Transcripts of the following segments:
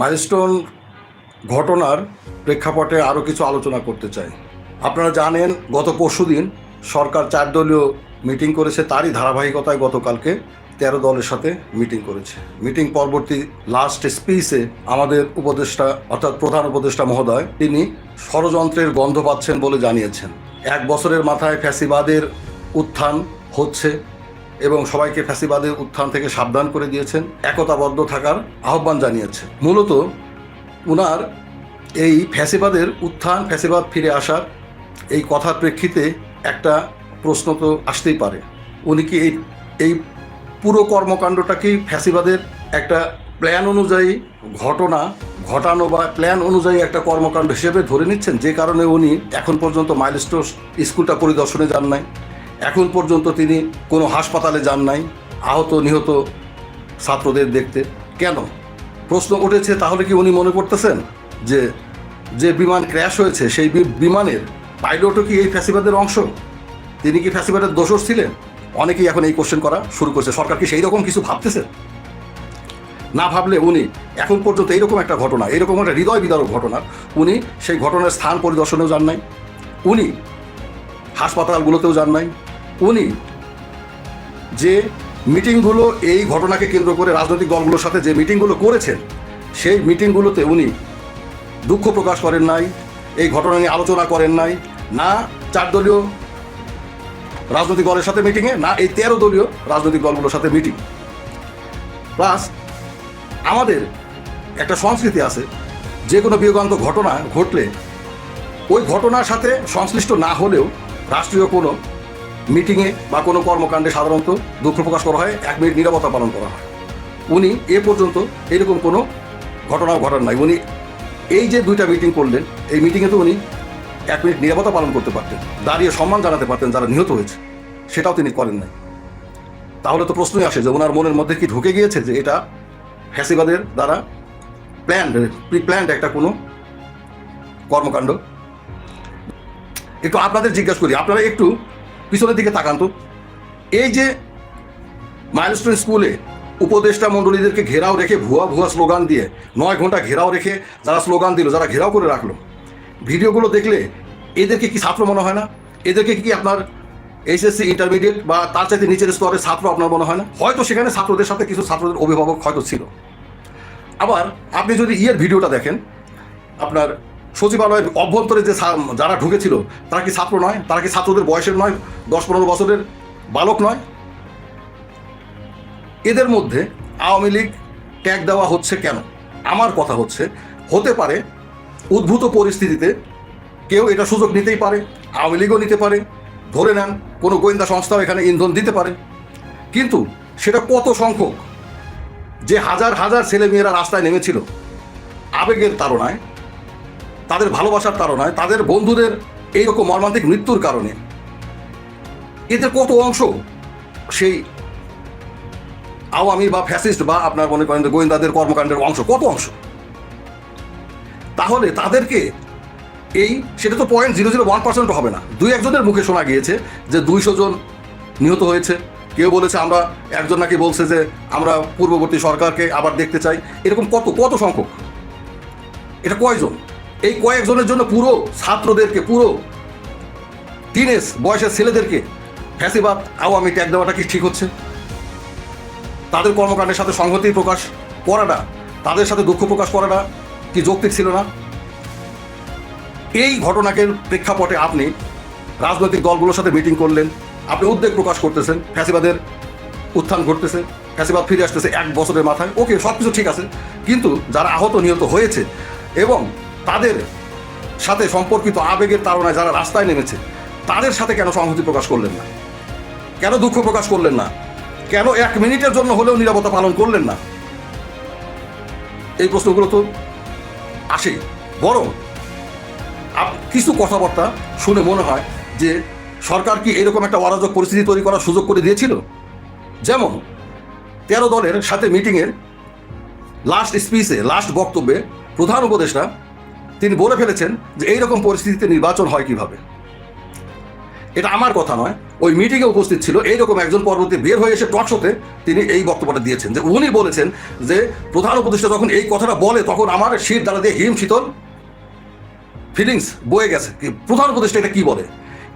Milestone ঘটনার প্রেক্ষাপটে আরও কিছু আলোচনা করতে চাই। আপনারা জানেন, গত পরশুদিন সরকার চার দলীয় মিটিং করেছে, তারই ধারাবাহিকতায় গতকালকে তেরো দলের সাথে মিটিং করেছে। মিটিং পরবর্তী লাস্ট স্পিচে আমাদের উপদেষ্টা, অর্থাৎ প্রধান উপদেষ্টা মহোদয়, তিনি ষড়যন্ত্রের গন্ধ পাচ্ছেন বলে জানিয়েছেন। এক বছরের মাথায় ফ্যাসিবাদের উত্থান হচ্ছে এবং সবাইকে ফ্যাসিবাদের উত্থান থেকে সাবধান করে দিয়েছেন, একতাবদ্ধ থাকার আহ্বান জানিয়েছেন মূলত উনার এই ফ্যাসিবাদের উত্থান, ফ্যাসিবাদ ফিরে আসার এই কথার প্রেক্ষিতে একটা প্রশ্ন তো আসতেই পারে। উনি কি এই এই পুরো কর্মকাণ্ডটাকেই ফ্যাসিবাদের একটা প্ল্যান অনুযায়ী ঘটনা, ঘটানো বা প্ল্যান অনুযায়ী একটা কর্মকাণ্ড হিসেবে ধরে নিচ্ছেন? যে কারণে উনি এখন পর্যন্ত মাইলস্টোন স্কুলটা পরিদর্শনে যান নাই। এখন পর্যন্ত তিনি কোনো হাসপাতালে যান নাই, আহত নিহত ছাত্রদের দেখতে। কেন? প্রশ্ন উঠেছে, তাহলে কি উনি মনে করতেছেন যে যে বিমান ক্র্যাশ হয়েছে, সেই বিমানের পাইলটও কি এই ফ্যাসিবাদের অংশ? তিনি কি ফ্যাসিবাদের দোষর ছিলেন? অনেকেই এখন এই কোশ্চেন করা শুরু করছে। সরকার কি সেই রকম কিছু ভাবতেছে? না ভাবলে উনি এখন পর্যন্ত এইরকম একটা ঘটনা এরকম একটা হৃদয় বিদারক ঘটনা, উনি সেই ঘটনার স্থান পরিদর্শনেও যান নাই, উনি হাসপাতালগুলোতেও যান নাই উনি যে মিটিংগুলো, এই ঘটনাকে কেন্দ্র করে রাজনৈতিক দলগুলোর সাথে যে মিটিংগুলো করেছেন, সেই মিটিংগুলোতে উনি দুঃখ প্রকাশ করেন নাই, এই ঘটনা নিয়ে আলোচনা করেন নাই, না চার দলীয় রাজনৈতিক দলের সাথে মিটিংয়ে, না এই তেরো দলীয় রাজনৈতিক দলগুলোর সাথে মিটিং। প্লাস আমাদের একটা সংস্কৃতি আছে, যে কোনো বিয়োগান্ত ঘটনা ঘটলে, ওই ঘটনার সাথে সংশ্লিষ্ট না হলেও রাষ্ট্রীয় কোনো মিটিংয়ে বা কোনো কর্মকাণ্ডে সাধারণত দুঃখ প্রকাশ করা হয়, এক মিনিট নিরাপত্তা পালন করা হয়। উনি এ পর্যন্ত এরকম কোনো ঘটনাও ঘটান নাই। উনি এই যে দুইটা মিটিং করলেন, এই মিটিংয়ে তো উনি এক মিনিট নিরাপত্তা পালন করতে পারতেন, দাঁড়িয়ে সম্মান জানাতে পারতেন যারা নিহত হয়েছে, সেটাও তিনি করেন নাই। তাহলে তো প্রশ্নই আসে যে ওনার মনের মধ্যে কি ঢুকে গিয়েছে যে এটা ফ্যাসিবাদের দ্বারা প্ল্যান্ড প্রি প্ল্যান্ড একটা কোনো কর্মকাণ্ড? একটু আপনাদের জিজ্ঞাসা করি, আপনারা একটু পিছনের দিকে তাকান তো। এই যে মাইলস্টোন স্কুলে উপদেষ্টা মণ্ডলীদেরকে ঘেরাও রেখে ভুয়া ভুয়া স্লোগান দিয়ে, নয় ঘণ্টা ঘেরাও রেখে যারা স্লোগান দিল, যারা ঘেরাও করে রাখল, ভিডিওগুলো দেখলে এদেরকে কি ছাত্র মনে হয় না? এদেরকে কি আপনার এইচএসসি ইন্টারমিডিয়েট বা তার চাইতে নিচের স্তরের ছাত্র আপনার মনে হয় না? হয়তো সেখানে ছাত্রদের সাথে কিছু ছাত্রদের অভিভাবক হয়তো ছিল। আবার আপনি যদি ইয়ের ভিডিওটা দেখেন, আপনার সচিবালয়ের অভ্যন্তরে যে যারা ঢুকেছিল, তারা কি ছাত্র নয়? তারা কি ছাত্রদের বয়সের নয়? দশ পনেরো বছরের বালক নয়? এদের মধ্যে আওয়ামী লীগ ট্যাগ দেওয়া হচ্ছে কেন? আমার কথা হচ্ছে, হতে পারে উদ্ভূত পরিস্থিতিতে কেউ এটা সুযোগ নিতেই পারে, আওয়ামী লীগও নিতে পারে, ধরে নেন কোনো গোয়েন্দা সংস্থাও এখানে ইন্ধন দিতে পারে। কিন্তু সেটা কত সংখ্যক? যে হাজার হাজার ছেলেমেয়েরা রাস্তায় নেমেছিল, আবেগের তাড়নায় তাদের ভালোবাসার তাড়নায়, তাদের বন্ধুদের এইরকম মর্মান্তিক মৃত্যুর কারণে। এদের কত অংশ? সেই আওয়ামী বা ফ্যাসিস্ট বা আপনার মনে করেন গোয়েন্দাদের কর্মকাণ্ডের অংশ, কত অংশ? তাহলে তাদেরকে এই, সেটা তো point zero zero one percent হবে না। দুই একজনের মুখে শোনা গিয়েছে যে দুইশো জন নিহত হয়েছে। কেউ বলেছে আমরা, একজন নাকি বলছে যে আমরা পূর্ববর্তী সরকারকে আবার দেখতে চাই। এরকম কত কত সংখ্যক? এটা কয়জন? এই কয়েকজনের জন্য পুরো ছাত্রদেরকে, পুরো টিনেজ বয়সের ছেলেদেরকে ফ্যাসিবাদ, আওয়ামী ট্যাগ দেওয়াটা কি ঠিক হচ্ছে? তাদের কর্মকাণ্ডের সাথে সংহতি প্রকাশ করাটা, তাদের সাথে দুঃখ প্রকাশ করাটা কি যৌক্তিক ছিল না? এই ঘটনাকে প্রেক্ষাপটে আপনি রাজনৈতিক দলগুলোর সাথে মিটিং করলেন, আপনি উদ্বেগ প্রকাশ করতেছেন, ফ্যাসিবাদের উত্থান ঘটতেছে, ফ্যাসিবাদ ফিরে আসতেছে এক বছরের মাথায়। ওকে সব কিছু ঠিক আছে, কিন্তু যারা আহত নিহত হয়েছে এবং তাদের সাথে সম্পর্কিত আবেগের তাড়নায় যারা রাস্তায় নেমেছে, তাদের সাথে কেন সংহতি প্রকাশ করলেন না? কেন দুঃখ প্রকাশ করলেন না? কেন এক মিনিটের জন্য হলেও নিরাপত্তা পালন করলেন না? এই প্রশ্নগুলো তো আসেই বরং কিছু কথাবার্তা শুনে মনে হয় যে সরকার কি এরকম একটা অরাজক পরিস্থিতি তৈরি করার সুযোগ করে দিয়েছিল? যেমন, তেরো দলের সাথে মিটিংয়ের লাস্ট স্পিচে লাস্ট বক্তব্যে প্রধান উপদেষ্টা তিনি বলে ফেলেছেন যে এইরকম পরিস্থিতিতে নির্বাচন হয় কীভাবে। এটা আমার কথা নয়, ওই মিটিংয়ে উপস্থিত ছিল, এইরকম একজন পরবর্তী বের হয়ে এসে টক শোতে তিনি এই বক্তব্যটা দিয়েছেন, যে উনি বলেছেন যে প্রধান উপদেষ্টা যখন এই কথাটা বলে, তখন আমার শীত দ্বারা দিয়ে হিম শীতল ফিলিংস বয়ে গেছে। প্রধান উপদেষ্টা এটা কি বলে?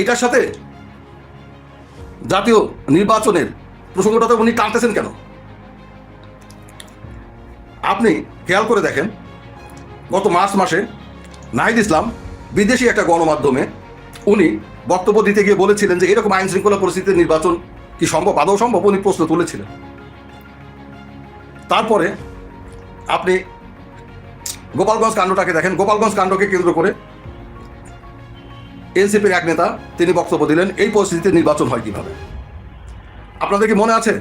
এটার সাথে জাতীয় নির্বাচনের প্রসঙ্গটাতে উনি টানতেছেন কেন? আপনি খেয়াল করে দেখেন, গত মার্চ মাসে নাহিদ ইসলাম, বিদেশি একটা গণমাধ্যমে উনি বক্তব্য দিতে গিয়ে বলেছিলেন যে এরকম আইন শৃঙ্খলা পরিস্থিতিতে নির্বাচন কি সম্ভব, আদৌ সম্ভব? উনি প্রশ্ন তুলেছিলেন। তারপরে আপনি গোপালগঞ্জ কাণ্ডটাকে দেখেন। গোপালগঞ্জ কাণ্ডকে কেন্দ্র করে এনসিপির এক নেতা তিনি বক্তব্য দিলেন, এই পরিস্থিতিতে নির্বাচন হয় কীভাবে? আপনাদের কি মনে আছে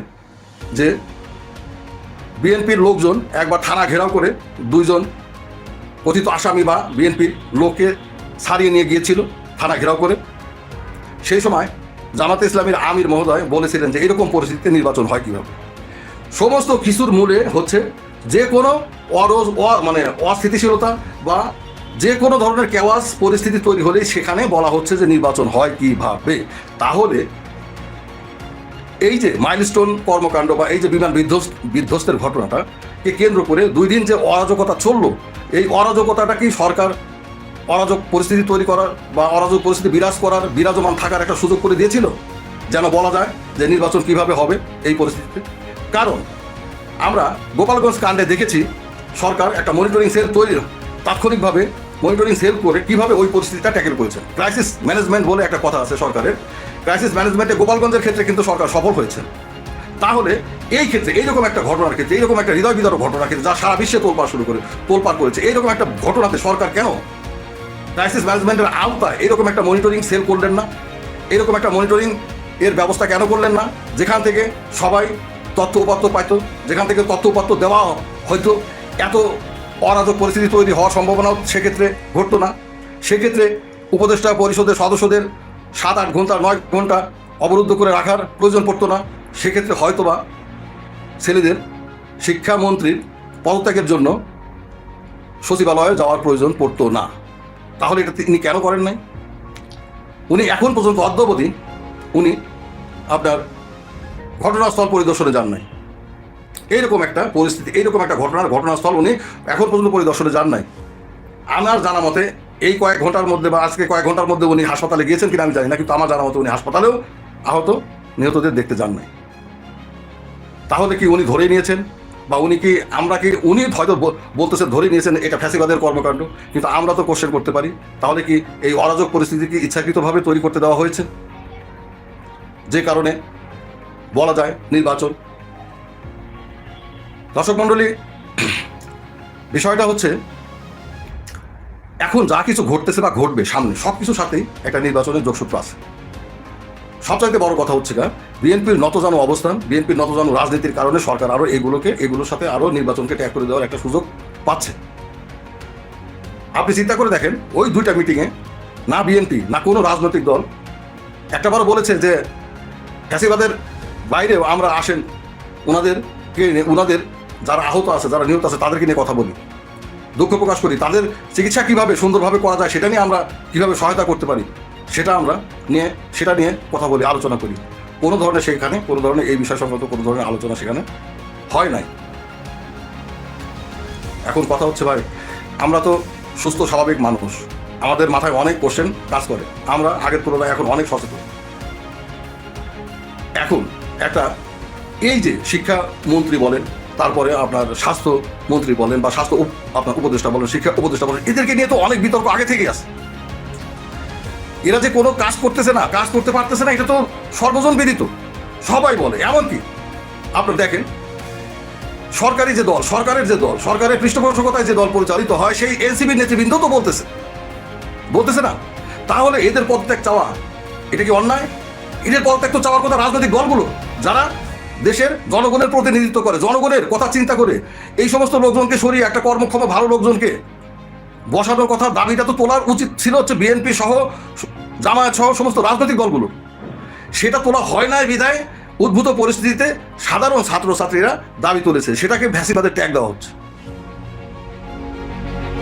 যে বিএনপির লোকজন একবার থানা ঘেরাও করে দুইজন কথিত আসামি বা বিএনপির লোককে ছাড়িয়ে নিয়ে গিয়েছিল, থানা ঘেরাও করে। সেই সময় জামাতে ইসলামের আমির মহোদয় বলেছিলেন যে, এরকম পরিস্থিতিতে নির্বাচন হয় কীভাবে? সমস্ত কিছুর মূলে হচ্ছে যে কোনো অরজ মানে অস্থিতিশীলতা বা যে কোনো ধরনের কেওয়াস পরিস্থিতি তৈরি হলেই সেখানে বলা হচ্ছে যে, নির্বাচন হয় কীভাবে? তাহলে এই যে মাইলস্টোন কর্মকাণ্ড বা এই যে বিমান বিধ্বস্ত, বিধ্বস্তের ঘটনাটা কে কেন্দ্র করে দুই দিন যে অরাজকতা চলল, এই অরাজকতাটা কি সরকার অরাজক পরিস্থিতি তৈরি করার বা অরাজক পরিস্থিতি বিরাজ করার, বিরাজমান থাকার একটা সুযোগ করে দিয়েছিল? যেন বলা যায় যে নির্বাচন কীভাবে হবে এই পরিস্থিতিতে। কারণ আমরা গোপালগঞ্জ কাণ্ডে দেখেছি, সরকার একটা মনিটরিং সেল তৈরি, তাৎক্ষণিকভাবে মনিটরিং সেল করে কীভাবে ওই পরিস্থিতিটা ট্যাকেল করেছে। ক্রাইসিস ম্যানেজমেন্ট বলে একটা কথা আছে সরকারের। ক্রাইসিস ম্যানেজমেন্টে গোপালগঞ্জের ক্ষেত্রে কিন্তু সরকার সফল হয়েছে। তাহলে এই ক্ষেত্রে এইরকম একটা ঘটনার ক্ষেত্রে এইরকম একটা হৃদয় বিদারক ঘটনার ক্ষেত্রে যা সারা বিশ্বে তোলপাড় শুরু করে, তোলপাড় করেছে। এইরকম একটা ঘটনাতে সরকার কেন? ক্রাইসিস ম্যানেজমেন্টের আওতায় এরকম একটা মনিটরিং সেল করলেন না? এরকম একটা মনিটরিং এর ব্যবস্থা কেন করলেন না? যেখান থেকে সবাই তথ্য উপাত্ত পাইত, যেখান থেকে তথ্য উপাত্ত দেওয়া হয়তো এত অরাজক পরিস্থিতি তৈরি হওয়ার সম্ভাবনাও সেক্ষেত্রে ঘটতো না। সেক্ষেত্রে উপদেষ্টা পরিষদের সদস্যদের সাত আট ঘণ্টা, নয় ঘণ্টা অবরুদ্ধ করে রাখার প্রয়োজন পড়তো না। সেক্ষেত্রে হয়তোবা ছেলেদের শিক্ষামন্ত্রীর পদত্যাগের জন্য সচিবালয়ে যাওয়ার প্রয়োজন পড়তো না। তাহলে এটা তিনি কেন করেন নাই? উনি এখন পর্যন্ত অদ্যবধি উনি আপনার ঘটনাস্থল পরিদর্শনে যান নাই। এইরকম একটা পরিস্থিতি, এইরকম একটা ঘটনার ঘটনাস্থল উনি এখন পর্যন্ত পরিদর্শনে যান নাই। আমার জানা মতে এই কয়েক ঘণ্টার মধ্যে বা আজকে কয়েক ঘণ্টার মধ্যে উনি হাসপাতালে গিয়েছেন কিনা আমি জানি না, কিন্তু আমার জানা মতে উনি হাসপাতালেও আহত, নিহতদের দেখতে যান নাই। তাহলে কি উনি ধরে নিয়েছেন? বা উনি কি আমরা কি, উনি হয়তো বল- বলতেছেন ধরে নিয়েছেন, এটা ফ্যাসিবাদের কর্মকাণ্ড, কিন্তু আমরা তো কোশ্চেন করতে পারি। তাহলে কি এই অরাজক পরিস্থিতি কি ইচ্ছাকৃতভাবে তৈরি করতে দেওয়া হয়েছে? যে কারণে বলা যায় নির্বাচন। দর্শক মণ্ডলী, বিষয়টা হচ্ছে, এখন যা কিছু ঘটতেছে বা ঘটবে সামনে সব কিছুর সাথেই একটা নির্বাচনের যোগসূত্র আছে। সবচাইতে বড় কথা হচ্ছে গা বিএনপির নতজানু অবস্থান, বিএনপির নতজানু রাজনীতির কারণে সরকার আরও এগুলোকে, এগুলোর সাথে আরও নির্বাচনকে ট্যাগ করে দেওয়ার একটা সুযোগ পাচ্ছে। আপনি চিন্তা করে দেখেন, ওই দুইটা মিটিংয়ে না বিএনপি, না কোনো রাজনৈতিক দল একটাবারও বলেছে যে ফ্যাসিবাদের বাইরেও আমরা আসেন ওনাদেরকে ওনাদের যারা আহত আছে, যারা নিহত আছে, তাদেরকে নিয়ে কথা বলি। দুঃখ প্রকাশ করি, তাদের চিকিৎসা কীভাবে সুন্দরভাবে করা যায়, সেটা নিয়ে আমরা কীভাবে সহায়তা করতে পারি, সেটা আমরা নিয়ে, সেটা নিয়ে কথা বলি, আলোচনা করি। কোনো ধরনের সেখানে, কোনো ধরনের এই বিষয় সংক্রান্ত কোনো ধরনের আলোচনা সেখানে হয় নাই। এখন কথা হচ্ছে ভাই, আমরা তো সুস্থ, স্বাভাবিক মানুষ। আমাদের মাথায় অনেক কোশ্চেন কাজ করে। আমরা আগের তুলনায় এখন অনেক সচেতন। এখন একটা, এই যে শিক্ষামন্ত্রী বলেন, তারপরে আপনার স্বাস্থ্য মন্ত্রী বলেন বা স্বাস্থ্য আপনার উপদেষ্টা বলেন, শিক্ষা উপদেষ্টা বলেন, এদেরকে নিয়ে তো অনেক বিতর্ক আগে থেকে আছে। এরা যে কোনো কাজ করতেছে না, কাজ করতে পারতেছে না, এটা তো সর্বজন বিদিত। সবাই বলে, এমনকি আপনার দেখেন, সরকারি যে দল, সরকারের যে দল, সরকারের পৃষ্ঠপোষকতায় যে দল পরিচালিত হয়, সেই এনসিবির নেতৃবৃন্দ তো বলতেছে। বলতেছে না? তাহলে এদের পদত্যাগ চাওয়া, এটা কি অন্যায়? এদের পদত্যাগ তো চাওয়ার কথা রাজনৈতিক দলগুলো, যারা দেশের জনগণের প্রতিনিধিত্ব করে, জনগণের কথা চিন্তা করে, এই সমস্ত লোকজনকে সরিয়ে, একটা কর্মক্ষম, ভালো লোকজনকে বসানোর কথা, দাবিটা তো তোলার উচিত ছিল হচ্ছে বিএনপি সহ, জামায়াত সহ সমস্ত রাজনৈতিক দলগুলো সেটা তোলা হয় না বিধায় উদ্ভূত পরিস্থিতিতে সাধারণ ছাত্রছাত্রীরা দাবি তুলেছে। সেটাকে ভ্যাসিবাদের ট্যাগ দেওয়া হচ্ছে।